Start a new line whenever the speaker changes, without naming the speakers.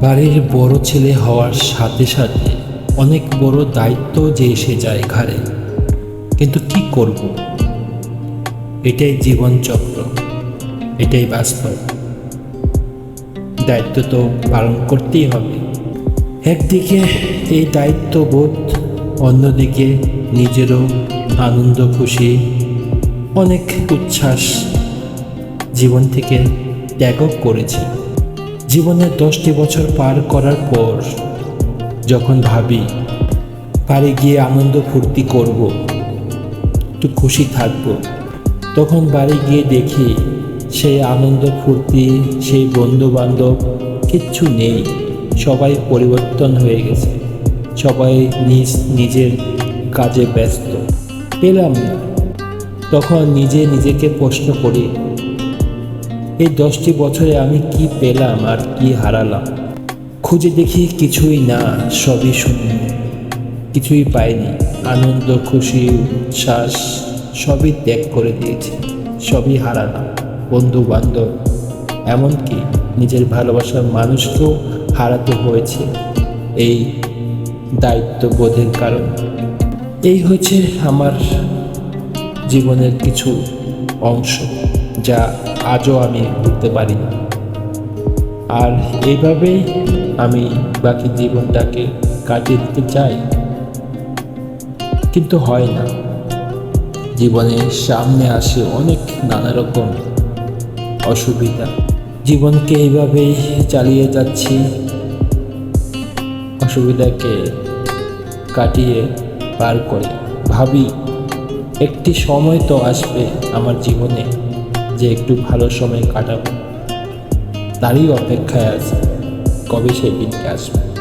বাড়ির বড় ছেলে হওয়ার সাথে সাথে অনেক বড় দায়িত্ব যে এসে যায় ঘাড়ে। কিন্তু কি করব? এটাই জীবন চক্র, এটাই বাস্তব। দায়িত্ব তো পালন করতেই হবে। একদিকে এই দায়িত্ববোধ, অন্যদিকে নিজেরও আনন্দ, খুশি, অনেক উচ্ছ্বাস জীবন থেকে ত্যাগও করেছি। জীবনের দশটি বছর পার করার পর যখন ভাবি বাড়ি গিয়ে আনন্দ ফুর্তি করব, একটু খুশি থাকব, তখন বাড়ি গিয়ে দেখি সেই আনন্দ ফুর্তি, সেই বন্ধু বান্ধব কিচ্ছু নেই, সবাই পরিবর্তন হয়ে গেছে, সবাই নিজ, নিজের কাজে ব্যস্ত। পেলাম না। তখন নিজে নিজেকে প্রশ্ন করি এই দশটি বছরে আমি কি পেলাম আর কি হারালাম? খুঁজে দেখি কিছুই না, সবই শূন্য। কিছুই পাইনি। আনন্দ, খুশি, উচ্ছ্বাস, সবই ত্যাগ করে দিয়েছি। সবই হারালাম। বন্ধু বান্ধব এমনকি নিজের ভালোবাসার মানুষকেও হারাতে হয়েছে এই দায়িত্ববোধের কারণ। এই হচ্ছে আমার জীবনের কিছু অংশ, যা আজও আমি ভুলতে পারি না। আর এইভাবেই আমি বাকি জীবনটাকে কাটিয়ে দিতে চাই। কিন্তু হয় না। জীবনের সামনে আসে অনেক নানা রকম অসুবিধা। জীবনকে এইভাবেই চালিয়ে যাচ্ছি। অসুবিধাকে কাটিয়ে পার করে ভাবি, একটি সময় তো আসবে আমার জীবনে। যে একটু ভালো সময় কাটাবো। তারই অপেক্ষায় আছে। কবে সেই দিনটা আসবে?